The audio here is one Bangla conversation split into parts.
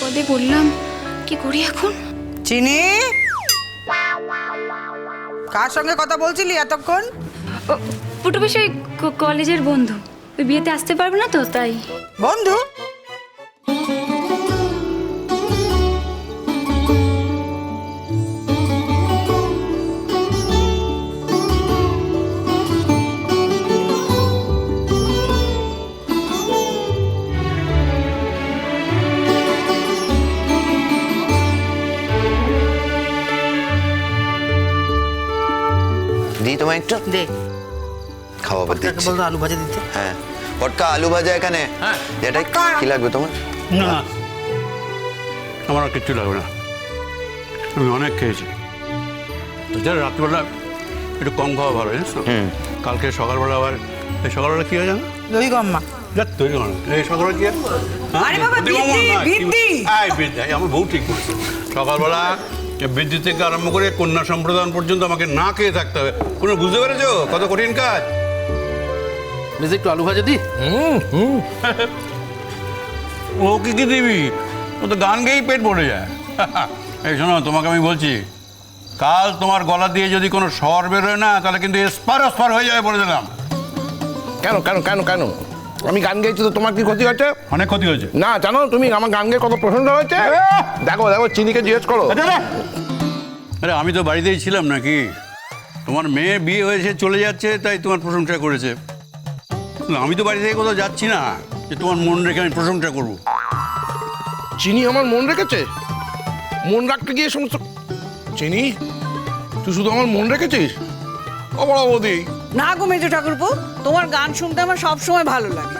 পদে বললাম কি করি এখন? চিনি? কার সঙ্গে কথা বলছিলি এতক্ষণ? পুটু বেশ কলেজের বন্ধু। ওই বিয়েতে আসতে পারবে না তো তাই। বন্ধু? একটু দে। খাওয়াবার তাকে দিচ্ছি। বলতো আলু ভাজা দিতে। হ্যাঁ। পটকা আলু ভাজা এখানে? হ্যাঁ। এটা কি লাগবে তোমার? না আমার আর কিচ্ছু লাগবে না। আমি অনেক খেয়েছি। যারা রাত্রিবেলা একটু কম খাওয়া ভালো জানিস তো? হুম। কালকে সকালবেলা আবার এই সকালবেলা কি হয় জানো? দই গম্মা। যাক তৈরি করো এই সকালবেলা কি হ্যাঁ? আরে বাবা, বৃদ্ধি। এই বৃদ্ধি, এই আমার বউ ঠিক বলেছে। সকালবেলা বৃদ্ধি থেকে আরম্ভ করে কন্যা সম্প্রদান পর্যন্ত আমাকে না খেয়ে থাকতে হবে। কোনো বুঝতে পেরেছ? কত কঠিন কাজ। বেশ একটু আলু ভাজা দি। ও কি কি দিবি? ও তো গান গেয়েই পেট ভরে যায়। এই শোনো তোমাকে আমি বলছি কাল তোমার গলা দিয়ে যদি কোনো স্বর বেরোয় না তাহলে কিন্তু এসপার ওসপার হয়ে যাবে বলে দিলাম। কেন কেন কেন কেন? আমি গান গাইছি তো তোমার কি ক্ষতি হয়েছে? অনেক ক্ষতি হয়েছে। না জানো তুমি আমার গান গেয়ে কত প্রশংসা হয়েছে? দেখো দেখো চিনিকে জিজ্ঞেস করো। আরে, আমি তো বাড়িতেই ছিলাম নাকি? তোমার মেয়ে বিয়ে হয়েছে চলে যাচ্ছে তাই তোমার প্রশংসা করেছে। না, আমি তো বাড়ি থেকে কোথাও যাচ্ছি না যে তোমার মন রেখে আমি প্রশংসা করব। চিনি আমার মন রেখেছে? মন রাখতে গিয়ে সমস্ত চিনি তুই শুধু আমার মন রেখেছিস? অবরাবধি না গো মেজো ঠাকুরপো তোমার গান শুনতে আমার সব সময় ভালো লাগে।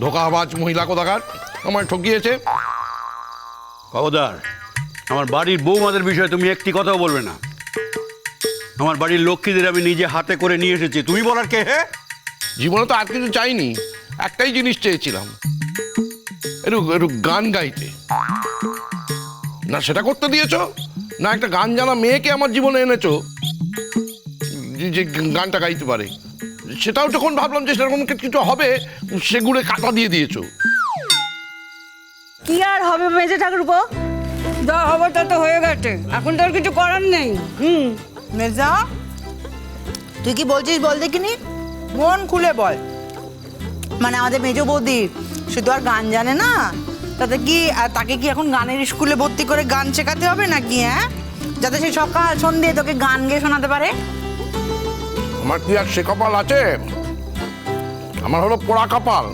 ধোকাবাজ মহিলা কোথাকার? আমার ঠকিয়েছে। খবরদার আমার বাড়ির বৌমাদের বিষয়ে তুমি একটি কথাও বলবে না। আমার বাড়ির লক্ষ্মীদের আমি নিজে হাতে করে নিয়ে এসেছি। তুমি বলার কে হে? জীবনে তো আর কিছু চাইনি একটাই জিনিস চেয়েছিলাম। একটু একটু গান গাইতে। না সেটা করতে দিয়েছ? না একটা গান জানা মেয়েকে আমার জীবনে এনেছো? যে- যে গানটা গাইতে পারে। সেটাও যখন ভাবলাম যে সেরকম কিছু হবে সেগুলো কাটা দিয়ে দিয়েছ। কি আর হবে মেজো ঠাকুরপো? যা হবে তা তো হয়ে গেছে। এখন তো আর কিছু করার নেই। হুম। মেজা তুই কি বলছিস বল দেখিনি? মন খুলে বল। মানে আমাদের মেজ বৌদি সে তো আর গান জানে না। তাতে কি তাকে কি এখন গানের স্কুলে ভর্তি করে গান শেখাতে হবে নাকি হ্যাঁ? যাতে সে সকাল সন্ধে তোকে গান গেয়ে শোনাতে পারে? আমার কি আর সে কপাল আছে? আমার হলো পোড়া কপাল।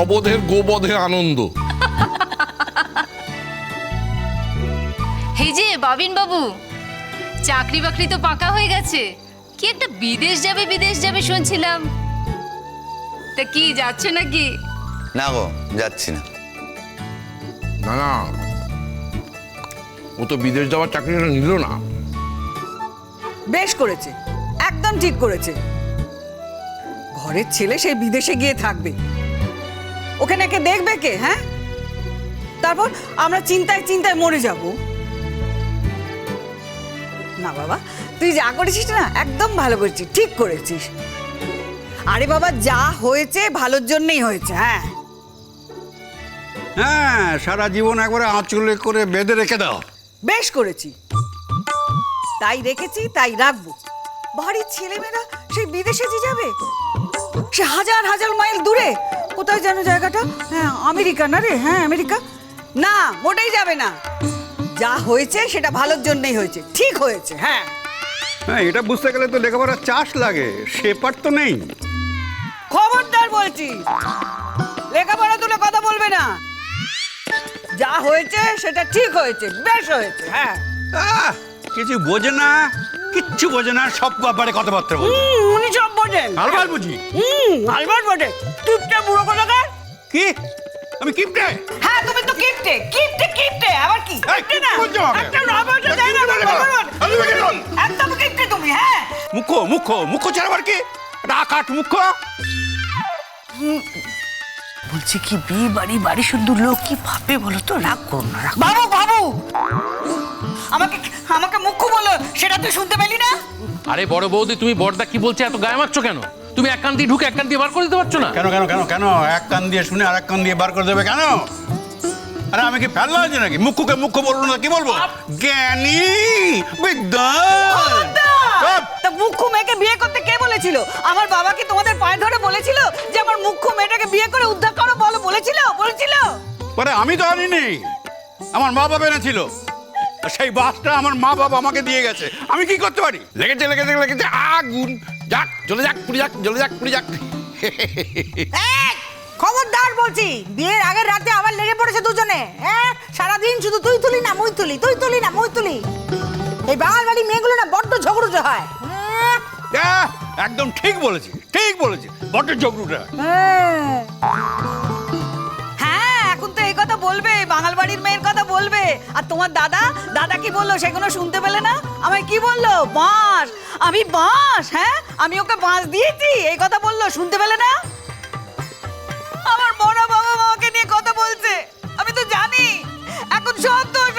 অবোধের গোবধে আনন্দ। এই যে বাবিন বাবু চাকরি বাকরি তো পাকা হয়ে গেছে। কি একটা বিদেশ যাবে বিদেশ যাবে শুনছিলাম। তা কি যাচ্ছে নাকি? না গো যাচ্ছি না। না না। ও তো বিদেশ যাওয়ার চাকরিটা নিল না। বেশ করেছে একদম ঠিক করেছে। ঘরের ছেলে সেই বিদেশে গিয়ে থাকবে। ওখানে কে দেখবে কে হ্যাঁ? তারপর আমরা চিন্তায় চিন্তায় মরে যাব। না বাবা তুই যা করেছিস না একদম ভালো করেছিস ঠিক করেছিস। আরে বাবা যা হয়েছে ভালোর জন্যই হয়েছে হ্যাঁ। হ্যাঁ সারা জীবন একবারে আঁচলে করে বেঁধে রেখে দাও। বেশ করেছি। তাই রেখেছি তাই রাখব। বাড়ির ছেলেমেয়েরা সেই বিদেশে যে যাবে সে হাজার হাজার মাইল দূরে কোথায় যেন জায়গাটা? হ্যাঁ আমেরিকা না রে? হ্যাঁ আমেরিকা? না মোটেই যাবে না। যা হয়েছে সেটা ভালোর জন্যই হয়েছে। ঠিক হয়েছে হ্যাঁ। হ্যাঁ এটা বুঝতে গেলে তো লেখাপড়ার চাষ লাগে সে পার তো নেই। খবরদার বলছি। লেখাপড়া তুলে কথা বলবে না। যা হয়েছে সেটা ঠিক হয়েছে বেশ হয়েছে হ্যাঁ। আহ, কিছু বোঝে না কিচ্ছু বোঝে না সব ব্যাপারে কথাবার্তা বলে। হুম, উনি সব বোঝেন। আলবাল বুঝি। হুম আলবার বটে। কিপটে বুড়ো কোথাকার? কি? আমি কিপটে? হ্যাঁ তুমি তো কিপটে। কিপটে কিপটে আবার কি? এই, কিপটে না? বলছো আমাকে? একটা দেয় না কিপটে বলে বাবা, আমি বলি? একদম কিপটে তুমি হ্যাঁ। মুখো মুখো মুখো মুখ্য ছাড়াবার কি? আকাট মুখ্য বলছি কি বিয়ে বাড়ি বাড়ি শুধু লোক কি ভাবে বলো তো? রাগ করো না রাগ বাবু বাবু! আমাকে আমাকে মুখ্য বলো সেটা তুই শুনতে পেলি না? আরে বড় বৌদি তুমি বড়দা কি বলছে? এত গায়ে মারছো কেন? তুমি এক কান দিয়ে ঢুকে এক কান দিয়ে বার করে দিতে পারছ না? কেন কেন কেন কেন? এক কান দিয়ে শুনে আর এক কান দিয়ে বার করে দেবে কেন? আরে আমি কি ফেললা আছে নাকি? মুখ্যকে মুখ্য বলব না কি বলব? জ্ঞানী বিদ্যান! তা মুখ্য মেয়েকে বিয়ে করতে কে বলেছিল? আমার বাবা কি তোমাদের পায়ে ধরে বলেছিল যে আমার মুখ্য মেয়েটাকে বিয়ে করে উদ্ধার করো বলো? বলেছিল? বলেছিল? পরে আমি তো আনিনি আমার মা বাবা এনেছিল। আর সেই বাসটা আমার মা বাবা আমাকে দিয়ে গেছে। আমি কি করতে পারি? লেগেছে লেগেছে লেগেছে আগুন। যাক চলে যাক পুড়ে যাক চলে যাক পুড়ে যাক। এই, খবরদার বলছি বিয়ের আগের রাতে আবার লেগে পড়েছে দুজনে। হ্যাঁ সারাদিন শুধু তুই তুলি না মুই তুলি তুই তুলি না মুই তুলি। এই বাঙাল বাড়ি মেয়েগুলো না বড্ড ঝগড়ুঝো হয়। হ্যাঁ, আহ, একদম ঠিক বলেছি ঠিক বলেছি বড্ড জগরুটা হ্যাঁ। হ্যাঁ। এখন তো এই কথা বলবে বাঙাল বাড়ির মেয়ের কথা বলবে। আর তোমার দাদা দাদা কি বলল সেগুলো শুনতে পেলে না? আমায় কি বলল? বাঁশ আমি বাঁশ হ্যাঁ? আমি ওকে বাঁশ দিয়েছি এই কথা বলল শুনতে পেলে না? আমার বড় বাবা মাকে নিয়ে কথা বলছে আমি তো জানি এখন সব দোষ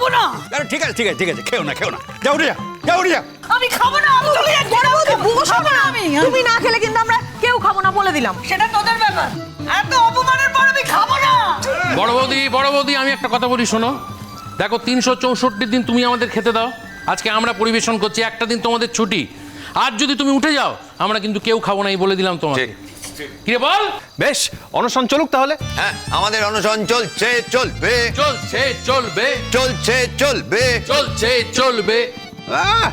খাব না। আরে ঠিক আছে ঠিক আছে ঠিক আছে খেও না খেও না। যাও উঠে যা যাও উঠে যা। আমি খাব না আমি চলে যাচ্ছি খাব। না আমি। তুমি না খেলে কিন্তু আমরা কেউ খাব না বলে দিলাম। সেটা তোদের ব্যাপার। এত অপমানের পর আমি খাব না। বড় বৌদি বড় বৌদি আমি একটা কথা বলি শোনো। দেখো তিনশো চৌষট্টি দিন তুমি আমাদের খেতে দাও। আজকে আমরা পরিবেশন করছি একটা দিন তোমাদের ছুটি। আর যদি তুমি উঠে যাও আমরা কিন্তু কেউ খাব না এই বলে দিলাম তোমাকে। কিরে বল? বেশ অনশন চলুক তাহলে। হ্যাঁ আমাদের অনশন চলছে চলবে। চলছে চলবে। চলছে চলবে। চলছে চলবে। আহ,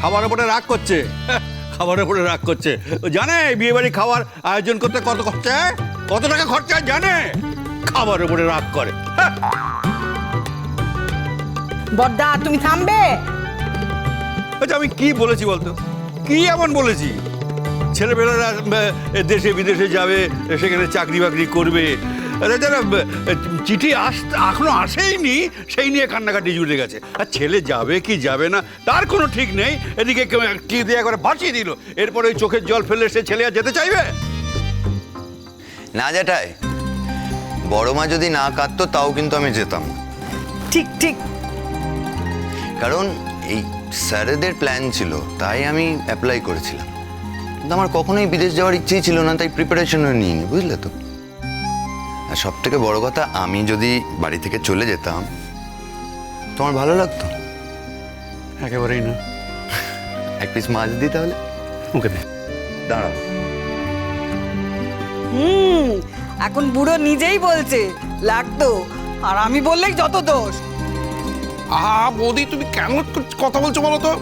খাবারের উপরে রাগ করছে। হ্যাঁ, খাবারের উপরে রাগ করছে। জানে বিয়ে বাড়ি খাওয়ার আয়োজন করতে কত খরচা কত টাকা খরচা জানে? খাবারের উপরে রাগ করে। হ্যাঁ, বড়দা তুমি থামবে? আচ্ছা আমি কি বলেছি বলতো? কি এমন বলেছি? ছেলেমেয়েরা দেশে বিদেশে যাবে সেখানে চাকরি বাকরি করবে। আরে যারা চিঠি আস এখনও আসেইনি সেই নিয়ে কান্নাকাটি জুড়ে গেছে। আর ছেলে যাবে কি যাবে না তার কোনো ঠিক নেই। এদিকে কেউ- কি দিয়ে একবারে বাঁচিয়ে দিল। এরপরে ওই চোখের জল ফেললে সে ছেলে আর যেতে চাইবে? না যেটাই বড় মা যদি না কাঁদতো তাও কিন্তু আমি যেতাম। ঠিক ঠিক। কারণ এই স্যারেদের প্ল্যান ছিল তাই আমি অ্যাপ্লাই করেছিলাম। কিন্তু আমার কখনোই বিদেশ যাওয়ার ইচ্ছেই ছিল না তাই প্রিপারেশনও নিইনি বুঝলে তো? আর সব থেকে বড় কথা আমি যদি বাড়ি থেকে চলে যেতাম তোমার ভালো লাগতো? একেবারেই না। এক পিস মাছ দিই তাহলে? ওকে দে। দাঁড়াও। হুম এখন বুড়ো নিজেই বলছে লাগতো। আর আমি বললেই যত দোষ। আহা বৌদি তুমি কেন কথা বলছো বলো তো?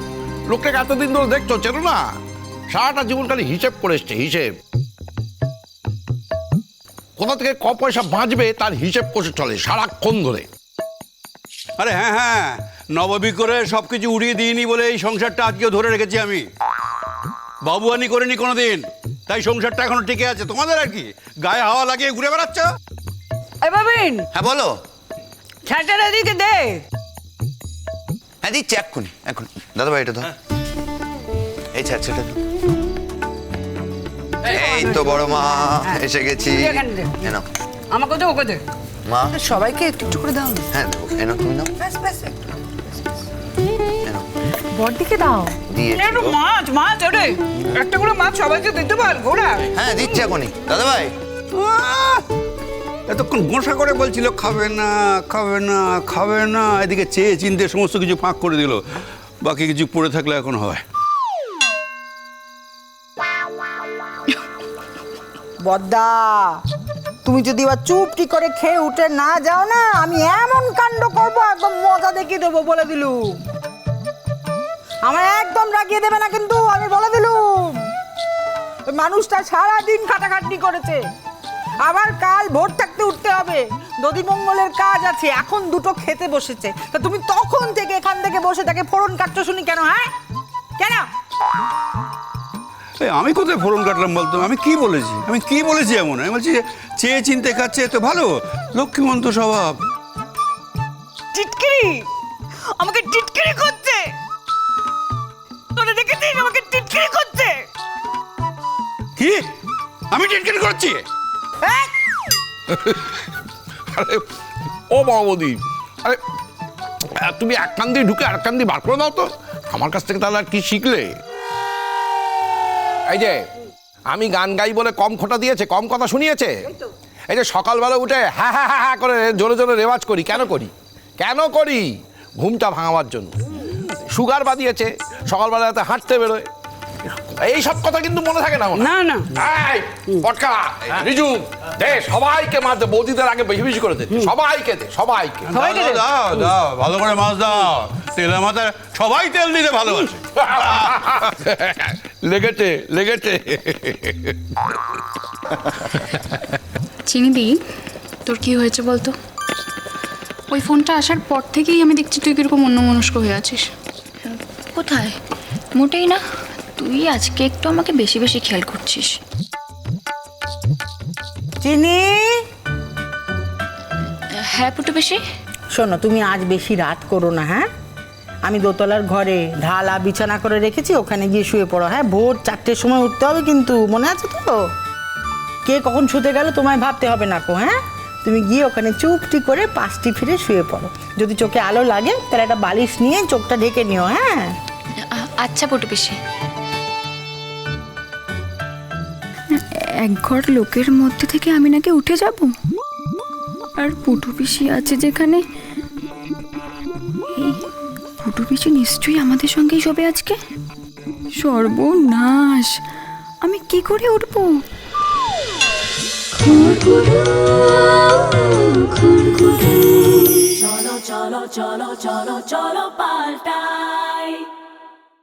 লোকটাকে এতদিন ধরে দেখছ চেনো না? সারাটা জীবন খালি হিসেব করে এসছে হিসেব। কোথা থেকে ক পয়সা বাঁচবে তার হিসেব করে চলে সারাক্ষণ ধরে। আরে হ্যাঁ হ্যাঁ নববী করে সব কিছু উড়িয়ে দিইনি বলে এই সংসারটা আজকেও ধরে রেখেছি আমি। বাবুয়ানি করিনি কোনোদিন তাই সংসারটা এখনও টিকে আছে। তোমাদের আর কি? গায়ে হাওয়া লাগিয়ে ঘুরে বেড়াচ্ছ? বাবিন! হ্যাঁ বলো। ছাটার এদিকে দে। হ্যাঁ দিচ্ছি এক্ষুনি এখন দাদা ভাই এটা ধর। এই ছাড় সেটা ধর। এই তো বড় মা এসে গেছি। এনো আমাকে দে। ওকে দে। মা? সবাইকে একটু একটু করে দাও। হ্যাঁ দেবো। এনো তুমি নাও। ব্যাস ব্যাস। বড়দিকে দাও। দিয়েছি একটু মাছ মাছ ওরে একটা করে মাছ সবাইকে দিতে পার ঘোড়া? হ্যাঁ দিচ্ছি এখনই। দাদা ভাই এতক্ষণ গোসা করে বলছিল খাবে না খাবে না খাবে না। এদিকে চেয়ে চিনতে সমস্ত কিছু ফাঁক করে দিল। বাকি কিছু পড়ে থাকলে এখন হয়। বদ্দা, তুমি যদি এবার চুপটি করে খেয়ে উঠে না যাও না, আমি এমন কাণ্ড করব, একদম মজা দেখিয়ে দেবো বলে দিলুম আমার একদম রাগিয়ে দেবে না কিন্তু, আমি বলে দিলুম মানুষটা সারা দিন খাটাখাটনি করেছে। আবার কাল ভোর থাকতে উঠতে হবে। দধি মঙ্গলের কাজ আছে, এখন দুটো খেতে বসেছে। তা তুমি তখন থেকে এখান থেকে বসে তাকে ফোড়ন কাটছো শুনি কেন হ্যাঁ? কেন? আমি কোথায় ফোরন কাটলাম বলতো? আমি কি বলেছি? আমি কি বলেছি এমন? আমি বলছি চেয়ে চিনতে খাচ্ছে তো ভালো লক্ষ্মীমন্ত স্বভাব। টিটকিরি! আমাকে টিটকিরি করছে তোরা দেখেছিস আমাকে টিটকিরি করছে কি? আমি টেনশন করছি? আরে ও বাবদি আরে তুমি এক কান দিয়ে ঢুকে আর কান দিয়ে বার করে দাও তো। আমার কাছ থেকে তাহলে আর কি শিখলে? এই যে, আমি গান গাই বলে কম খোটা দিয়েছে, কম কথা শুনিয়েছে? এই যে সকালবেলা উঠে হ্যাঁ হ্যাঁ হ্যাঁ হ্যাঁ করে জোরে জোরে রেওয়াজ করি, কেন করি? কেন করি? ঘুমটা ভাঙাবার জন্য। সুগার বাদিয়েছে সকালবেলা রাতে হাঁটতে বেরোয়। এই সব কথা কিন্তু মনে থাকে না আমার। না না। এই, পটকা রিজু দে সবাইকে মাছ দে বৌদিদের আগে বেশি বেশি করে দে। সবাইকে দে সবাইকে। দাও, দাও, ভালো করে মাছ দাও। তেলে মাথা সবাই তেল দিতে ভালোবাসে। লেগেছে লেগেছে। চিনি দি তোর কি হয়েছে বলতো? ওই ফোনটা আসার পর থেকেই আমি দেখছি তুই কীরকম অন্যমনস্ক হয়ে আছিস। কোথায়? মোটেই না। তুই আজকে একটু আমাকে বেশি বেশি খেয়াল করছিস। চিনি? হ্যাঁ পুটু বেশি শোনো তুমি আজ বেশি রাত করো না হ্যাঁ? আমি দোতলার ঘরে ঢালা বিছানা করে রেখেছি ওখানে গিয়ে শুয়ে পড়ো হ্যাঁ? ভোর চারটের সময় উঠতে হবে কিন্তু মনে আছে তো? কে কখন শুতে গেল তোমায় ভাবতে হবে না কো হ্যাঁ? তুমি গিয়ে ওখানে চুপটি করে পাঁচটি ফিরে শুয়ে পড়ো। যদি চোখে আলো লাগে তাহলে একটা বালিশ নিয়ে চোখটা ঢেকে নিও হ্যাঁ? আচ্ছা পুটু বেশি এক ঘর লোকের মধ্যে থেকে আমি নাকি উঠে যাব? আর পুটু পিসি আছে যেখানে? এই পুটু পিসি নিশ্চয়ই আমাদের সঙ্গেই সবে আজকে? সর্বনাশ! আমি কি করে উঠবো? cholo, cholo, cholo, cholo, cholo, paltai.